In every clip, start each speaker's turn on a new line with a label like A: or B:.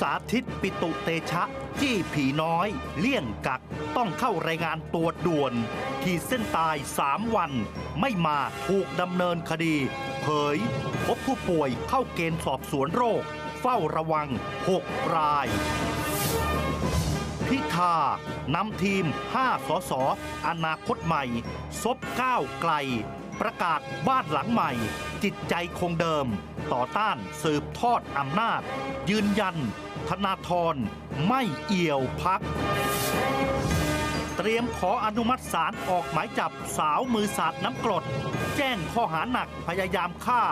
A: สาธิตปิตุเตชะ จี้ผีน้อย เลี่ยงกักต้องเข้ารายงานตัวด่วน ขีดเส้นตาย 3 วัน ไม่มาถูกดำเนินคดี เผย พบผู้ป่วยเข้าเกณฑ์สอบสวนโรค เฝ้าระวัง 6 ราย พิธานำทีม 5 สส อนาคตใหม่ ซบก้าวไกล ประกาศบ้านหลังใหม่ จิตใจคงเดิม ต่อต้านสืบทอดอำนาจ ยืนยัน ธนาธรไม่เอี่ยวพัก เตรียมขออนุมัติศาลออกหมายจับสาวมือสาดน้ำกรด แจ้งข้อหาหนักพยายามฆ่า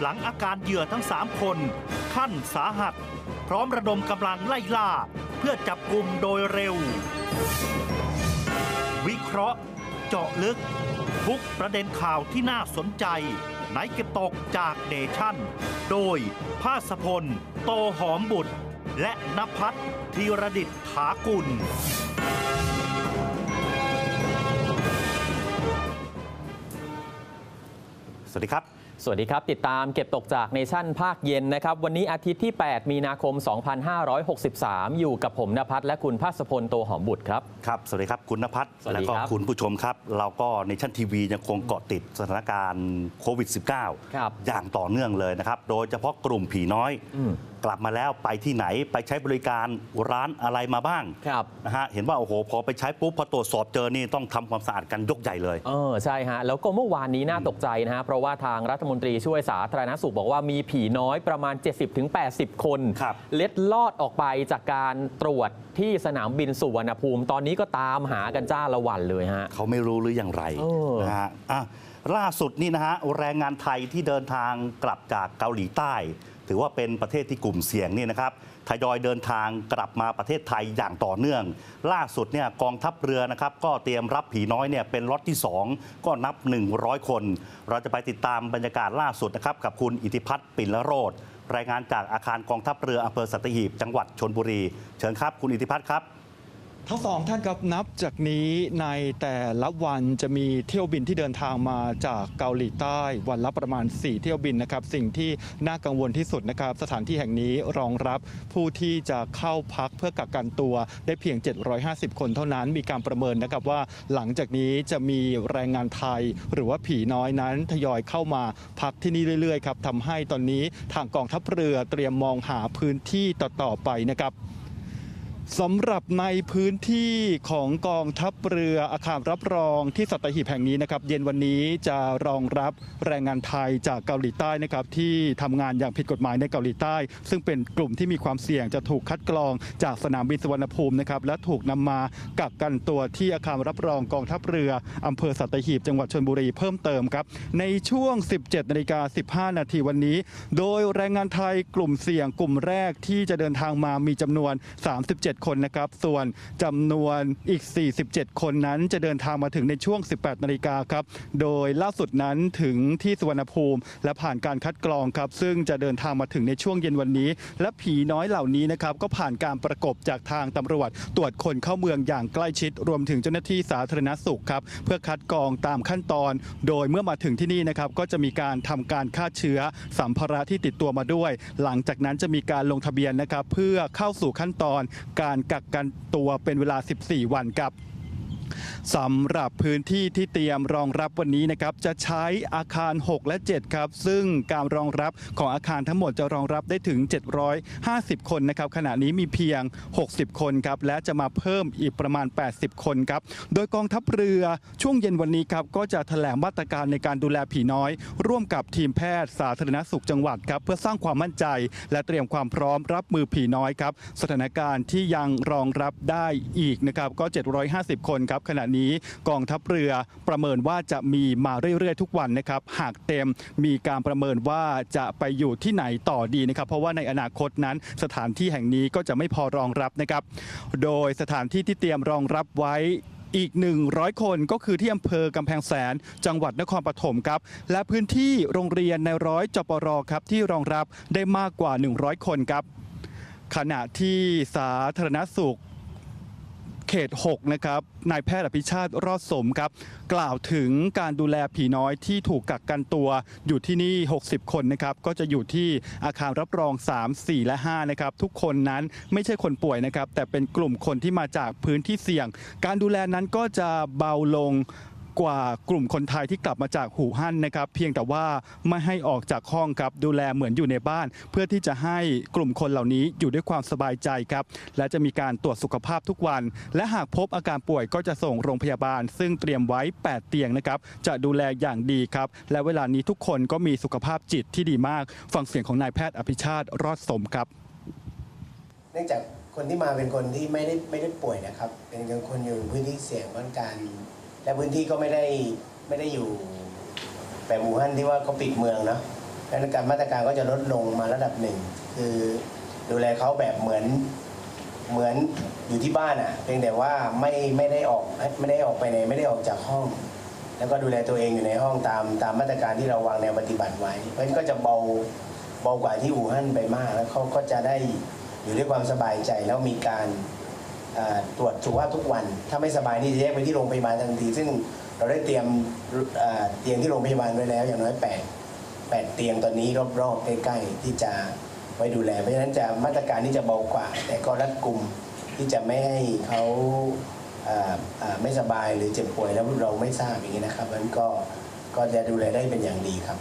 A: หลังอาการเหยื่อทั้งสามคน ขั้นสาหัส พร้อมระดมกำลังไล่ล่า เพื่อจับกลุ่มโดยเร็ว วิเคราะห์ เจาะลึก ทุกประเด็นข่าวที่น่าสนใจในเก็บตกจากเนชั่น โดยภาสพล โตหอมบุตร และนภัทรธีรดิตถากุล สวัสดีครับ
B: สวัสดีครับ ติดตามเก็บตกจากเนชั่นภาคเย็นนะครับ วันนี้อาทิตย์ที่ 8 มีนาคม 2563 อยู่กับผมนภัทรและคุณภาสพลโตหอมบุตรครับ
A: ครับ สวัสดีครับ คุณนภัทร
B: สวัส
A: และ
B: ดี
A: ก็
B: ครับ
A: คุณผู้ชมครับ เราก็ในชั้นทีวียังคงเกาะติดสถานการณ์โควิด -19
B: ครับ
A: อย่างต่อเนื่องเลยนะครับ โดยเฉพาะกลุ่มผีน้อย
B: อืม
A: กลับมาแล้วไปที่ไหนไปใช้บริการร้านอะไรมาบ้าง
B: ครับ
A: นะฮะเห็นว่าโอ้โหพอไปใช้ปุ๊บพอตรวจสอบเจอนี่ต้องทำความสะอาดกันยกใหญ่เลย
B: เออใช่ฮะ แล้วก็เมื่อวานนี้น่าตกใจนะฮะ เพราะว่าทางรัฐมนตรีช่วยสาธารณสุขบอกว่ามีผีน้อยประมาณ 70-80 คน
A: ครับ
B: เล็ดลอดออกไปจากการตรวจที่สนามบินสุวรรณภูมิ ตอนนี้ก็ตามหากันจ้าละวันเลยฮะ
A: เขาไม่รู้หรืออย่างไร
B: เออ
A: นะฮะอะล่าสุดนี่นะฮะแรงงานไทยที่เดินทางกลับจากเกาหลีใต้ ถือว่าเป็นประเทศที่กลุ่มเสี่ยงนี่นะครับทยอยเดินทางกลับมาประเทศไทยอย่างต่อเนื่อง ล่าสุดเนี่ยกองทัพเรือนะครับก็เตรียมรับผีน้อยเนี่ยเป็นล็อตที่ 2 ก็นับ 100 คน เราจะไปติดตามบรรยากาศล่าสุดนะครับกับคุณอิทธิพัฒน์ปิ่นละโรดรายงานจากอาคารกองทัพเรืออำเภอสัตหีบจังหวัดชนบุรี เชิญครับ คุณอิทธิพัฒน์ครับ
C: ทั้งสองท่านครับนับจากนี้ในแต่ละวันจะมีเที่ยวบินที่เดินทางมาจากเกาหลีใต้วันละประมาณ 4 เที่ยวบินนะครับ สิ่งที่น่ากังวลที่สุดนะครับ สถานที่แห่งนี้รองรับผู้ที่จะเข้าพักเพื่อกักกันตัวได้เพียง 750 คนเท่านั้นมีการประเมินนะครับว่าหลังจากนี้จะมีแรงงานไทย หรือว่าผีน้อยนั้นทยอยเข้ามาพักที่นี่เรื่อยๆครับทำให้ตอนนี้ทางกองทัพเรือเตรียมมองหาพื้นที่ต่อๆไปนะครับ สำหรับในพื้นที่ของกองทัพเรืออาคารรับรองที่สัตหีบแห่งนี้นะครับ เย็นวันนี้จะรองรับแรงงานไทยจากเกาหลีใต้นะครับ ที่ทำงานอย่างผิดกฎหมายในเกาหลีใต้ ซึ่งเป็นกลุ่มที่มีความเสี่ยงจะถูกคัดกรองจากสนามบินสุวรรณภูมินะครับ และถูกนำมากักกันตัวที่อาคารรับรองกองทัพเรืออำเภอสัตหีบจังหวัดชลบุรีเพิ่มเติมครับในช่วง 17นาฬิกา15 นาทีวันนี้ โดยแรงงานไทยกลุ่มเสี่ยงกลุ่มแรกที่จะเดินทางมามีจำนวน 37คนนะครับ ส่วนจำนวนอีก 47 คนนั้นจะเดินทางมาถึงในช่วง 18 นาฬิกาครับ โดยล่าสุดนั้นถึงที่สุวรรณภูมิ และผ่านการคัดกรองครับ ซึ่งจะเดินทางมาถึงในช่วงเย็นวันนี้ และผีน้อยเหล่านี้นะครับ ก็ผ่านการประกบจากทางตำรวจ ตรวจคนเข้าเมืองอย่างใกล้ชิด รวมถึงเจ้าหน้าที่สาธารณสุขครับ เพื่อคัดกรองตามขั้นตอน โดยเมื่อมาถึงที่นี่นะครับ ก็จะมีการทำการฆ่าเชื้อสัมภาระที่ติดตัวมาด้วย หลังจากนั้นจะมีการลงทะเบียนนะครับ เพื่อเข้าสู่ขั้นตอนการการกักกันตัวเป็นเวลา 14 วันครับ สำหรับพื้นที่ที่เตรียมรองรับวันนี้นะครับจะใช้อาคาร 6 และ 7 ครับ ซึ่งการรองรับของอาคารทั้งหมดจะรองรับได้ถึง 750 คนนะครับขณะนี้มีเพียง 60 คนครับและจะมาเพิ่มอีกประมาณ 80 คนครับโดยกองทัพเรือช่วงเย็นวันนี้ครับก็จะแถลงมาตรการในการดูแลผีน้อย ร่วมกับทีมแพทย์สาธารณสุขจังหวัดครับเพื่อสร้างความมั่นใจ และเตรียมความพร้อมรับมือผีน้อยครับสถานการณ์ที่ยังรองรับได้อีกนะครับก็ 750 คนครับขณะนี้กองทัพเรือประเมินว่าจะมีมาเรื่อยๆ ทุกวันนะครับหากเต็มมีการประเมินว่าจะไปอยู่ที่ไหนต่อดีนะครับ เพราะว่าในอนาคตนั้นสถานที่แห่งนี้ก็จะไม่พอรองรับนะครับ โดยสถานที่ที่เตรียมรองรับไว้อีก 100 คนก็คือที่อำเภอกำแพงแสน จังหวัดนครปฐมครับ และพื้นที่โรงเรียนในร้อยจปรครับ ที่รองรับได้มากกว่า 100 คนครับ ขณะที่สาธารณสุข เขต 6 นะครับนายแพทย์อภิชาติรอดสมครับ กล่าวถึงการดูแลผีน้อยที่ถูกกักกันตัวอยู่ที่นี่ 60 คนนะครับ ก็จะอยู่ที่อาคารรับรอง 3 4 และ 5 นะครับ ทุกคนนั้นไม่ใช่คนป่วยนะครับ แต่เป็นกลุ่มคนที่มาจากพื้นที่เสี่ยง การดูแลนั้นก็จะเบาลง กว่ากลุ่มคนไทยที่กลับมาจากหูฮั่นนะครับ เพียงแต่ว่าไม่ให้ออกจากห้องครับดูแลเหมือนอยู่ในบ้าน เพื่อที่จะให้กลุ่มคนเหล่านี้อยู่ด้วยความสบายใจครับ และจะมีการตรวจสุขภาพทุกวัน และหากพบอาการป่วยก็จะส่งโรงพยาบาล ซึ่งเตรียมไว้ 8 เตียงนะครับจะดูแลอย่างดีครับ และเวลานี้ทุกคนก็มีสุขภาพจิตที่ดีมาก ฟังเสียงของนายแพทย์อภิชาติรอดสมครับ
D: เนื่องจากคนที่มาเป็นคนที่ไม่ได้ไม่ได้ป่วยนะครับ เป็นคนอยู่พื้นที่เสี่ยงเพราะการ และพื้นที่ก็ไม่ได้ไม่ได้อยู่แบบอู่ฮั่นที่ว่าเขาปิดเมืองเนาะดังนั้นการมาตรการก็จะลดลงมาระดับหนึ่ง คือดูแลเขาแบบเหมือนเหมือนอยู่ที่บ้านอะ่ะ เพียงแต่ว่าไม่ไม่ได้ออกไม่ได้ออกไปไหนไม่ได้ออกจากห้อง แล้วก็ดูแลตัวเองอยู่ในห้องตามตามมาตรการที่เราวางแนวปฏิบัติไว้ เพราะฉะนั้นก็จะเบาเบากว่าที่อู่ฮั่นไปมาก แล้วเขาก็จะได้อยู่ด้วยความสบายใจแล้วมีการ ตรวจสุขภาพทุกวัน ถ้าไม่สบายนี่จะแยกไปที่โรงพยาบาลทันที ซึ่งเราได้เตรียมเตียงที่โรงพยาบาลไว้แล้ว อย่างน้อยแปดแปดเตียงตอนนี้รอบๆใกล้ๆที่จะไว้ดูแล เพราะฉะนั้นจะมาตรการนี้จะเบากว่า แต่ก็รัดกุมที่จะไม่ให้เขาไม่สบายหรือเจ็บป่วยแล้วเราไม่ทราบอย่างนี้นะครับเพราะฉะนั้นก็ก็จะดูแลได้เป็นอย่างดีครับ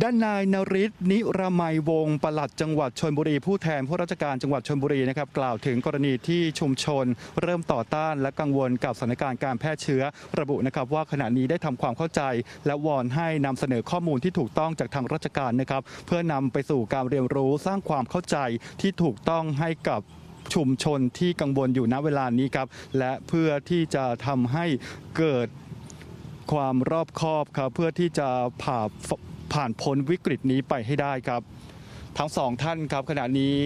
C: ด้านนายนริศนิรมัยวงศ์ปลัดจังหวัดชนบุรี ผู้แทนผู้ราชการจังหวัดชนบุรีนะครับกล่าวถึงกรณีที่ชุมชน เริ่มต่อต้านและกังวลกับสถานการณ์การแพร่เชื้อ ระบุนะครับว่าขณะนี้ได้ทำความเข้าใจ และวอนให้นำเสนอข้อมูลที่ถูกต้องจากทางราชการนะครับเพื่อนำไปสู่การเรียนรู้สร้างความเข้าใจที่ถูกต้องให้กับชุมชนที่กังวลอยู่ณเวลานี้ครับและเพื่อที่จะทำให้เกิด ความรอบคอบครับเพื่อที่จะผ่าผ่านพ้นวิกฤตนี้ไปให้ได้ครับ ทั้งสองท่านครับขณะนี้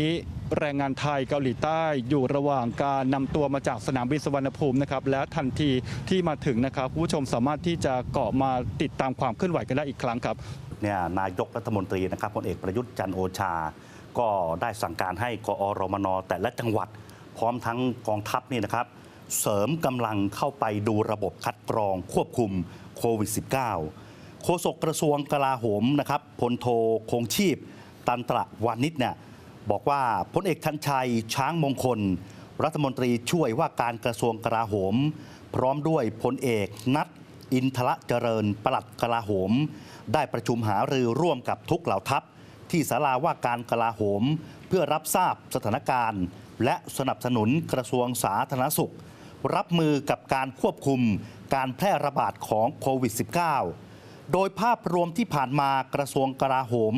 C: แรงงานไทยเกาหลีใต้อยู่ระหว่างการนำตัวมาจากสนามบินสุวรรณภูมินะครับและทันทีที่มาถึงนะครับผู้ชมสามารถที่จะเกาะมาติดตามความเคลื่อนไหวกันได้อีกครั้งครับ
A: เนี่ยนายกรัฐมนตรีนะครับพลเอกประยุทธ์จันโอชา ก็ได้สั่งการให้กอรมนแต่ละจังหวัด พร้อมทั้งกองทัพนี่นะครับ เสริมกำลังเข้าไปดูระบบคัดกรองควบคุมโควิด -19 โฆษกกระทรวงกลาโหมนะครับพลโทคงชีพ ตันตระวานิชเนี่ยบอกว่าพลเอกทันชัยช้างมงคล รัฐมนตรีช่วยว่าการกระทรวงกลาโหม พร้อมด้วยพลเอกนัทอินทระเจริญปลัดกลาโหม ได้ประชุมหารือร่วมกับทุกเหล่าทัพ ที่ศาลาว่าการกลาโหม เพื่อรับทราบสถานการณ์ และสนับสนุนกระทรวงสาธารณสุข รับมือกับการควบคุมการแพร่ระบาดของโควิด -19 โดยภาพรวมที่ผ่านมากระทรวงกลาโหม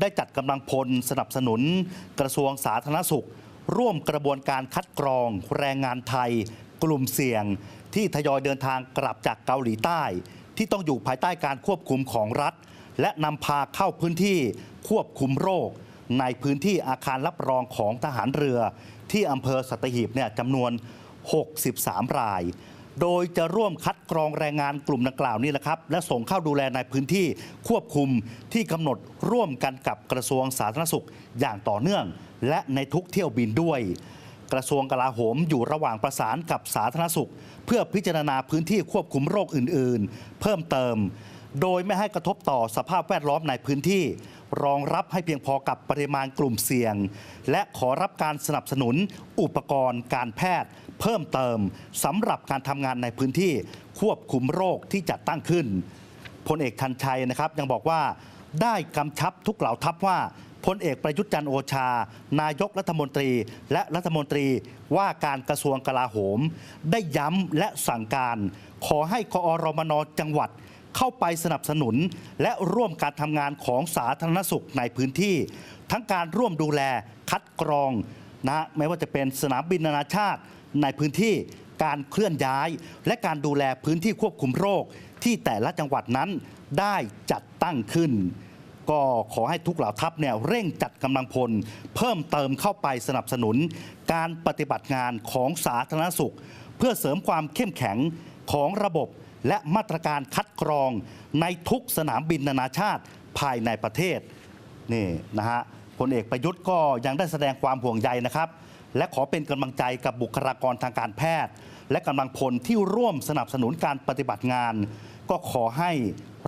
A: ได้จัดกำลังพลสนับสนุน กระทรวงสาธารณสุข ร่วมกระบวนการคัดกรอง แรงงานไทย กลุ่มเสี่ยง ที่ทยอยเดินทางกลับจากเกาหลีใต้ ที่ต้องอยู่ภายใต้การควบคุมของรัฐ และนำพาเข้าพื้นที่ควบคุมโรคในพื้นที่อาคารรับรองของทหารเรือ ที่อำเภอสัตหีบเนี่ยจำนวน 63 ราย โดยจะร่วมคัดกรองแรงงานกลุ่มดังกล่าวนี่แหละครับ และส่งเข้าดูแลในพื้นที่ควบคุมที่กำหนดร่วมกันกับกระทรวงสาธารณสุขอย่างต่อเนื่อง และในทุกเที่ยวบินด้วยกระทรวงกลาโหมอยู่ระหว่างประสานกับสาธารณสุข เพื่อพิจารณาพื้นที่ควบคุมโรคอื่น ๆ เพิ่มเติม โดยไม่ให้กระทบต่อสภาพแวดล้อมในพื้นที่ รองรับให้เพียงพอกับปริมาณกลุ่มเสี่ยง และขอรับการสนับสนุนอุปกรณ์การแพทย์ เพิ่มเติมสำหรับการทำงานในพื้นที่ควบคุมโรคที่จัดตั้งขึ้นพลเอกทันชัยนะครับยังบอกว่าได้กำชับทุกเหล่าทัพว่าพลเอกประยุทธ์จันโอชา นายกรัฐมนตรี และรัฐมนตรีว่าการกระทรวงกลาโหม ได้ย้ำและสั่งการ ขอให้กอรมนจังหวัด เข้าไปสนับสนุน และร่วมการทำงานของสาธารณสุขในพื้นที่ ทั้งการร่วมดูแลคัดกรองนะไม่ว่าจะเป็นสนามบินนานาชาติในพื้นที่การเคลื่อนย้าย และการดูแลพื้นที่ควบคุมโรค ที่แต่ละจังหวัดนั้นได้จัดตั้งขึ้น ก็ขอให้ทุกเหล่าทัพเนี่ยเร่งจัดกำลังพล เพิ่มเติมเข้าไปสนับสนุน การปฏิบัติงานของสาธารณสุข เพื่อเสริมความเข้มแข็งของระบบ และมาตรการคัดกรองในทุกสนามบินนานาชาติภายในประเทศนี่นะฮะพลเอกประยุทธ์ก็ยังได้แสดงความห่วงใยนะครับ และขอเป็นกำลังใจกับบุคลากรทางการแพทย์ และกำลังพลที่ร่วมสนับสนุนการปฏิบัติงาน ก็ขอให้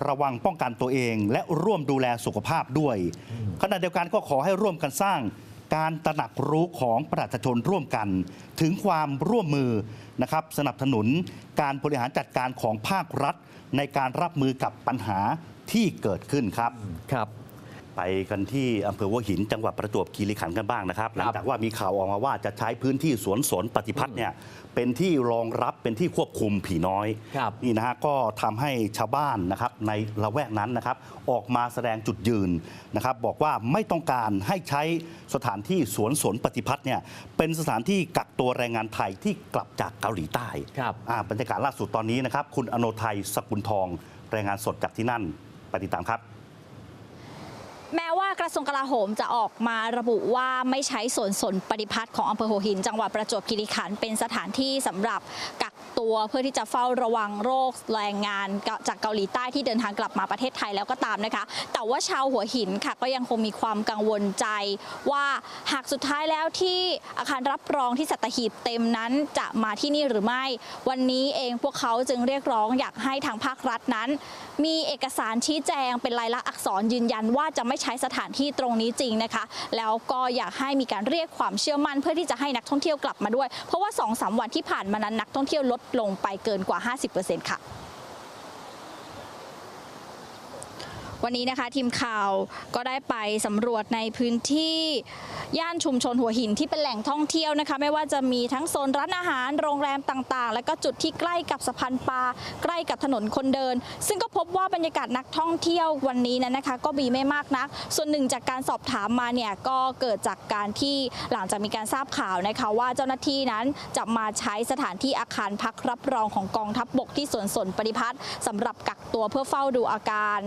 A: ระวังป้องกันตัวเอง และร่วมดูแลสุขภาพด้วยขณะเดียวกันก็ขอให้ร่วมกันสร้างการตระหนักรู้ของประชาชนร่วมกัน ถึงความร่วมมือ นะครับสนับสนุนการบริหารจัดการของภาครัฐ ในการรับมือกับปัญหาที่เกิดขึ้นครับ
B: ครับ
A: ไปกันที่อำเภอหัวหินจังหวัดประจวบคีรีขันธ์กันบ้างนะครับ หลังจากว่ามีข่าวออกมาว่าจะใช้พื้นที่สวนสนปฏิพัฒน์เนี่ยเป็นที่รองรับเป็นที่ควบคุมผีน้อย
B: ครับ
A: นี่นะฮะก็ทำให้ชาวบ้านนะครับในละแวกนั้นนะครับออกมาแสดงจุดยืนนะครับบอกว่าไม่ต้องการให้ใช้สถานที่สวนสนปฏิพัฒน์เนี่ยเป็นสถานที่กักตัวแรงงานไทยที่กลับจากเกาหลีใต้
B: ครับ
A: อ่าบรรยากาศล่าสุดตอนนี้นะครับคุณอโนไทยสกุลทองรายงานสดจากที่นั่นไปติดตามครับ
E: แม้ว่ากระทรวงกลาโหมจะออกมาระบุว่าไม่ใช้สวนสนปฏิพัฒน์ของอำเภอหัวหิน จังหวัดประจวบคีรีขันธ์เป็นสถานที่สำหรับกักตัวเพื่อที่จะเฝ้าระวังโรคแรงงานจากเกาหลีใต้ที่เดินทางกลับมาประเทศไทยแล้วก็ตามนะคะ แต่ว่าชาวหัวหินค่ะ ก็ยังคงมีความกังวลใจว่าหากสุดท้ายแล้วที่อาคารรับรองที่สัตหีบเต็มนั้นจะมาที่นี่หรือไม่ วันนี้เองพวกเขาจึงเรียกร้องอยากให้ทางภาครัฐนั้น มีเอกสารชี้แจงเป็นลายลักษณ์อักษรยืนยันว่าจะไม่ใช้สถานที่ตรงนี้จริงนะคะ แล้วก็อยากให้มีการเรียกความเชื่อมั่น เพื่อที่จะให้นักท่องเที่ยวกลับมาด้วย เพราะว่า2อสวันที่ผ่านมานั้นนักท่องเที่ยวลดลงไปเกินกว่า 50%ค่ะ วันนี้นะคะทีมข่าวก็ได้ไปสำรวจในพื้นที่ย่านชุมชนหัวหินที่เป็นแหล่งท่องเที่ยวนะคะ ไม่ว่าจะมีทั้งโซนร้านอาหารโรงแรมต่างๆ และก็จุดที่ใกล้กับสะพานปลาใกล้กับถนนคนเดิน ซึ่งก็พบว่าบรรยากาศนักท่องเที่ยววันนี้นั้นนะคะ ก็มีไม่มากนัก ส่วนหนึ่งจากการสอบถามมาเนี่ยก็เกิดจากการที่หลังจากมีการทราบข่าวนะคะว่าเจ้าหน้าที่นั้นจะมาใช้สถานที่อาคารพักรับรองของกองทัพบบกที่สวนสนปฏิพัฒน์สำหรับกักตัวเพื่อเฝ้าดูอาการ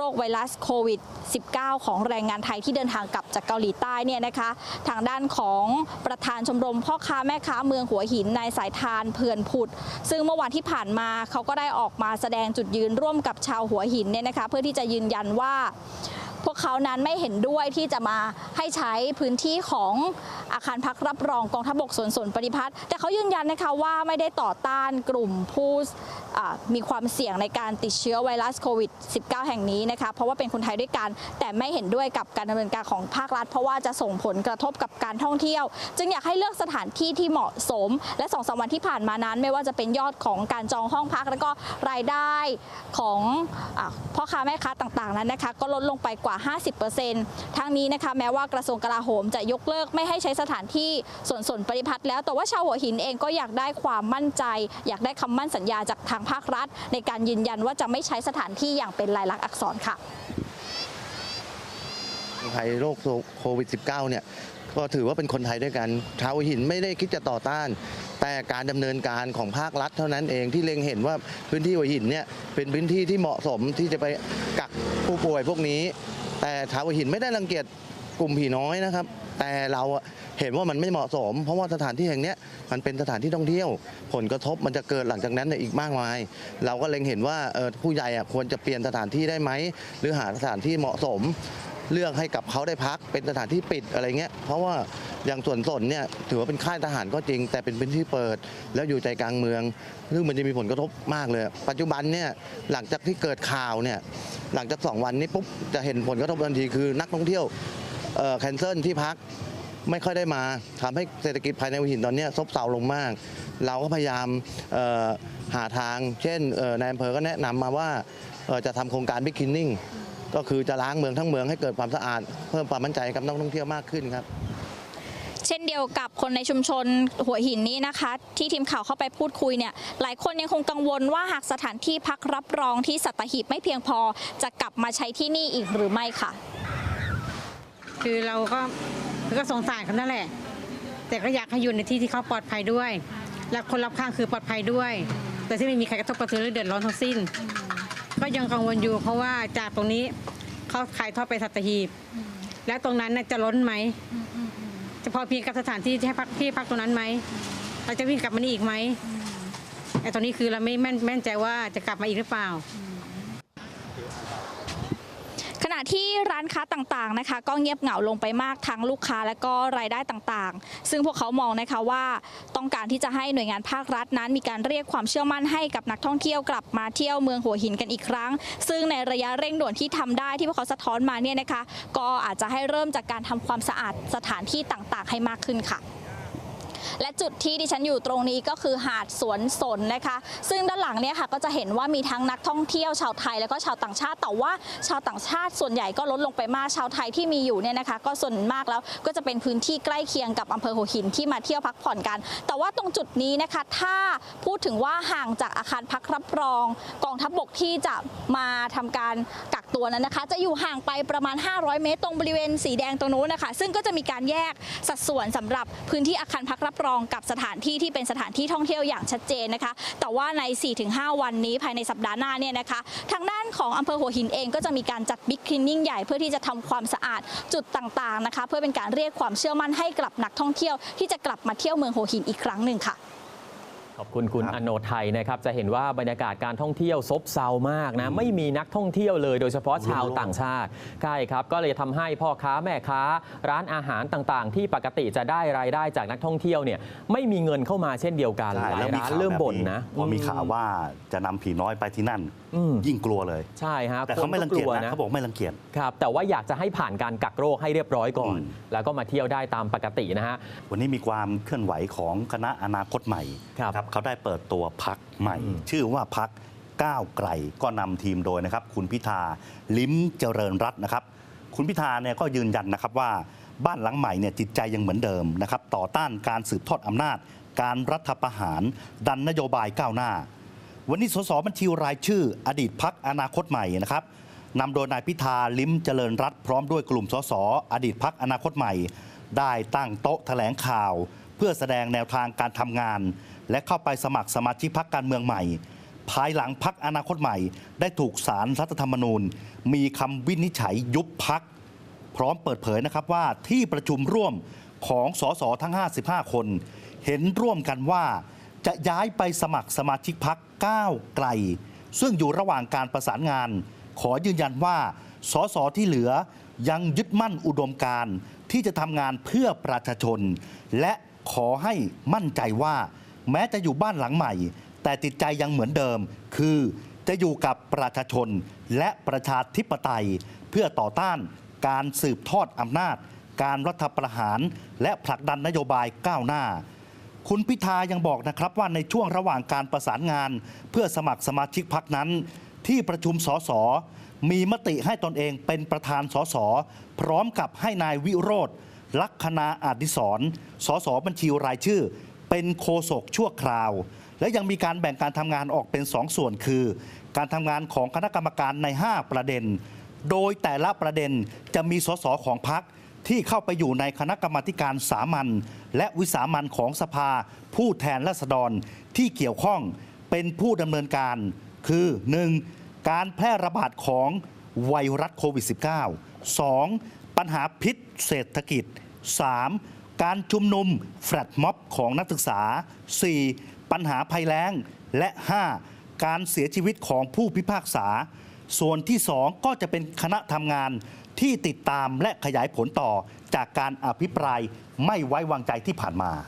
E: โรคไวรัสโควิด -19 ของแรงงานไทยที่เดินทางกลับจากเกาหลีใต้เนี่ยนะคะทางด้านของประธานชมรมพ่อค้าแม่ค้าเมืองหัวหินนายสายทานเพื่อนผุด ซึ่งเมื่อวันที่ผ่านมาเขาก็ได้ออกมาแสดงจุดยืนร่วมกับชาวหัวหินเนี่ยนะคะเพื่อที่จะยืนยันว่า เขานั้นไม่เห็นด้วยที่จะมาให้ใช้พื้นที่ของอาคารพักรับรองกองทัพบกสวนสนปฏิพัฒน์แต่เขายืนยันนะคะว่าไม่ได้ต่อต้านกลุ่มผู้มีความเสี่ยงในการติดเชื้อไวรัสโควิด -19 แห่งนี้นะคะเพราะว่าเป็นคนไทยด้วยกัน แต่ไม่เห็นด้วยกับการดำเนินการของภาครัฐ เพราะว่าจะส่งผลกระทบกับการท่องเที่ยว จึงอยากให้เลือกสถานที่ที่เหมาะสม และสองสามวันที่ผ่านมานั้น ไม่ว่าจะเป็นยอดของการจองห้องพัก แล้วก็รายได้ของอพ่อค้าแม่ค้าต่างๆนั้นนะคะ ก็ลดลงไปกว่า50%ทั้งนี้นะคะแม้ว่ากระทรวงกลาโหมจะยกเลิกไม่ให้ใช้สถานที่ส่วนสนปริพัฒน์แล้วแต่ว่าชาวหัวหินเองก็อยากได้ความมั่นใจ อยากได้คำมั่นสัญญาจากทางภาครัฐ ในการยืนยันว่าจะไม่ใช้สถานที่อย่างเป็นลายลักษณ์อักษรค่ะ
F: ภัยโรคโควิด -19 เนี่ยก็ถือว่าเป็นคนไทยด้วยกันชาวหินไม่ได้คิดจะต่อต้าน แต่การดำเนินการของภาครัฐเท่านั้นเองที่เล็งเห็นว่าพื้นที่หัวหินเนี่ยเป็นพื้นที่ที่เหมาะสมที่จะไปกักผู้ป่วยพวกนี้ แต่ชาวหินไม่ได้รังเกียจกลุ่มผีน้อยนะครับ แต่เราเห็นว่ามันไม่เหมาะสม เพราะว่าสถานที่แห่งนี้มันเป็นสถานที่ท่องเที่ยว ผลกระทบมันจะเกิดหลังจากนั้นอีกมากมาย เราก็เล็งเห็นว่าผู้ใหญ่ควรจะเปลี่ยนสถานที่ได้ไหมหรือหาสถานที่เหมาะสม เลือกให้กับเขาได้พักเป็นสถานที่ปิดอะไรเงี้ยเพราะว่าอย่างส่วนสนเนี่ยถือว่าเป็นค่ายทหารก็จริง แต่เป็นพื้นที่เปิด แล้วอยู่ใจกลางเมืองซึ่งมันจะมีผลกระทบมากเลย ปัจจุบันเนี่ยหลังจากที่เกิดข่าวเนี่ยหลังจากสองวันนี้ปุ๊บจะเห็นผลกระทบทันทีคือนักท่องเที่ยวแคนเซิลที่พักไม่ค่อยได้มาทำให้เศรษฐกิจภายในหัวหินตอนนี้ซบเซาลงมาก เราก็พยายามหาทาง เช่นนายอำเภอก็แนะนำมาว่าจะทำโครงการบิ๊กคินนิ่ง ก็คือจะล้างเมืองทั้งเมืองให้เกิดความสะอาด เพิ่มความมั่นใจกับนักท่องเที่ยวมากขึ้นครับ
E: เช่นเดียวกับคนในชุมชนหัวหินนี้นะคะ ที่ทีมข่าวเข้าไปพูดคุยเนี่ยหลายคนยังคงกังวลว่าหากสถานที่พักรับรองที่สัตหีบไม่เพียงพอ จะกลับมาใช้ที่นี่อีกหรือไม่ค่ะ
G: คือเราก็ก็สงสารเขานั่นแหละ แต่ก็อยากให้อยู่ในที่ที่เขาปลอดภัยด้วย และคนรอบข้างคือปลอดภัยด้วย แต่ที่ไม่มีใครกระทบกระเทือนหรือเดือดร้อนทั้งสิ้น ก็ยังกังวลอยู่ เพราะว่าจากตรงนี้เขาขายทอดไปสัตหีบ แล้วตรงนั้นน่ะจะล้นไหมจะพอเพียงกับสถานที่ที่ให้พักที่พักตรงนั้นไหมเราจะวิ่งกลับมานี่อีกไหมไอ้ตอนนี้คือเราไม่แม่นแม่นใจว่าจะกลับมาอีกหรือเปล่า
E: ณะที่ร้านค้าต่างๆนะคะ ก็เงียบเหงาลงไปมากทั้งลูกค้าและก็รายได้ต่างๆ ซึ่งพวกเขามองนะคะว่าต้องการที่จะให้หน่วยงานภาครัฐนั้น มีการเรียกความเชื่อมั่นให้กับนักท่องเที่ยวกลับมาเที่ยวเมืองหัวหินกันอีกครั้ง ซึ่งในระยะเร่งด่วนที่ทำได้ที่พวกเขาสะท้อนมาเนี่ยนะคะ ก็อาจจะให้เริ่มจากการทำความสะอาดสถานที่ต่างๆ ให้มากขึ้นค่ะ และจุดที่ดิฉันอยู่ตรงนี้ก็คือหาดสวนสนนะคะ ซึ่งด้านหลังเนี่ยค่ะก็จะเห็นว่ามีทั้งนักท่องเที่ยวชาวไทย แล้วก็ชาวต่างชาติแต่ว่าชาวต่างชาติส่วนใหญ่ก็ลดลงไปมากชาวไทยที่มีอยู่เนี่ยนะคะ ก็ส่วนมากแล้วก็จะเป็นพื้นที่ใกล้เคียงกับอำเภอหัวหินที่มาเที่ยวพักผ่อนกัน แต่ว่าตรงจุดนี้นะคะ ถ้าพูดถึงว่าห่างจากอาคารพักรับรอง กองทัพบกที่จะมาทำการกักตัวนั้นนะคะ จะอยู่ห่างไปประมาณ 500 เมตร ตรงบริเวณสีแดงตรงนู้นนะคะ ซึ่งก็จะมีการแยกสัดส่วนสำหรับพื้นที่อาคารพักรับรองกับสถานที่ที่เป็นสถานที่ท่องเที่ยวอย่างชัดเจนนะคะ แต่ว่าใน 4-5 วันนี้ภายในสัปดาห์หน้าเนี่ยนะคะ ทางด้านของอำเภอหัวหินเองก็จะมีการจัดบิ๊กคลีนนิ่งใหญ่เพื่อที่จะทำความสะอาดจุดต่างๆนะคะ เพื่อเป็นการเรียกความเชื่อมั่นให้กับนักท่องเที่ยวที่จะกลับมาเที่ยวเมืองหัวหินอีกครั้งหนึ่งค่ะ
B: ขอบคุณคุณ
A: ครับ
B: อโนไทยนะครับจะเห็นว่าบรรยากาศการท่องเที่ยวซบเซามากนะไม่มีนักท่องเที่ยวเลย โดยเฉพาะชาวต่างชาติใช่ครับก็เลยทำให้พ่อค้าแม่ค้า ร้านอาหารต่างๆ ที่ปกติจะได้รายได้จากนักท่องเที่ยวเนี่ยไม่มีเงินเข้ามาเช่นเดียวกันห
A: ใช่
B: ลาย
A: แล้วมี
B: ร้าน
A: ข่าว
B: เริ่ม
A: แบบ
B: บ่นนะ
A: พอมีข่าวว่าจะนำผีน้อยไปที่นั่น
B: อืม
A: ยิ่งกลัวเลย
B: ใช่ฮะ
A: แต่เขาไม่รังเกียจ
B: คน
A: นะเขาบอกไม่รังเกียจ
B: ครับแต่ว่าอยากจะให้ผ่านการกักโรคให้เรียบร้อยก่อน
A: อืม
B: แล้วก็มาเที่ยวได้ตามปกตินะฮะ
A: วันนี้มีความเคลื่อนไหวของคณะอนาคตใหม่
B: ครับ
A: เขาได้เปิดตัวพักใหม่
B: อืม
A: ชื่อว่าพักก้าวไกลก็นำทีมโดยนะครับ คุณพิธาลิ้มเจริญรัตน์นะครับ คุณพิธาเนี่ยก็ยืนยันนะครับว่าบ้านหลังใหม่เนี่ยจิตใจยังเหมือนเดิมนะครับ ต่อต้านการสืบทอดอำนาจ การรัฐประหาร ดันนโยบายก้าวหน้า วันนี้สสบัญชีรายชื่อ อดีตพักอนาคตใหม่นะครับนำโดยนายพิธาลิ้มเจริญรัตพร้อมด้วยกลุ่มสสอดีตพักอนาคตใหม่ ได้ตั้งโต๊ะแถลงข่าว เพื่อแสดงแนวทางการทำงาน และเข้าไปสมัครสมาชิกพักการเมืองใหม่ ภายหลังพักอนาคตใหม่ ได้ถูกสารรัฐธรรมนูญ มีคำวินิจฉัยยุบพักพร้อมเปิดเผยนะครับว่าที่ประชุมร่วมของสสทั้ง 55 คน เห็นร่วมกันว่า จะย้ายไปสมัครสมาชิกพักก้าวไกล ซึ่งอยู่ระหว่างการประสานงาน ขอยืนยันว่าสสที่เหลือยังยึดมั่นอุดมการที่จะทำงานเพื่อประชาชน และขอให้มั่นใจว่า แม้จะอยู่บ้านหลังใหม่ แต่จิตใจยังเหมือนเดิม คือจะอยู่กับประชาชนและประชาธิปไตย เพื่อต่อต้านการสืบทอดอำนาจ การรัฐประหาร และผลักดันนโยบายก้าวหน้า คุณพิธายังบอกนะครับว่าในช่วงระหว่างการประสานงาน เพื่อสมัครสมาชิกพักนั้น ที่ประชุมสสมีมติให้ตนเองเป็นประธานสสพร้อมกับให้นายวิโรธลัคนาอาดิศรสสบัญชีรายชื่อ เป็นโคศกชั่วคราว และยังมีการแบ่งการทำงานออกเป็นสองส่วนคือ การทำงานของคณะกรรมการใน 5 ประเด็น โดยแต่ละประเด็นจะมีสสของพัก ที่เข้าไปอยู่ในคณะกรรมการสามัญและวิสามัญของสภา ผู้แทนราษฎรที่เกี่ยวข้องเป็นผู้ดำเนินการ คือ 1. การแพร่ระบาดของไวรัสโควิด -19 2. ปัญหาพิษเศรษฐกิจ 3. การชุมนุมแฟลตม็อบของนักศึกษา 4. ปัญหาภัยแล้ง และ 5. การเสียชีวิตของผู้พิพากษา ส่วนที่ 2 ก็จะเป็นคณะทำงาน ที่ติดตามและขยายผลต่อจากการอภิปรายไม่ไว้วางใจที่ผ่านมา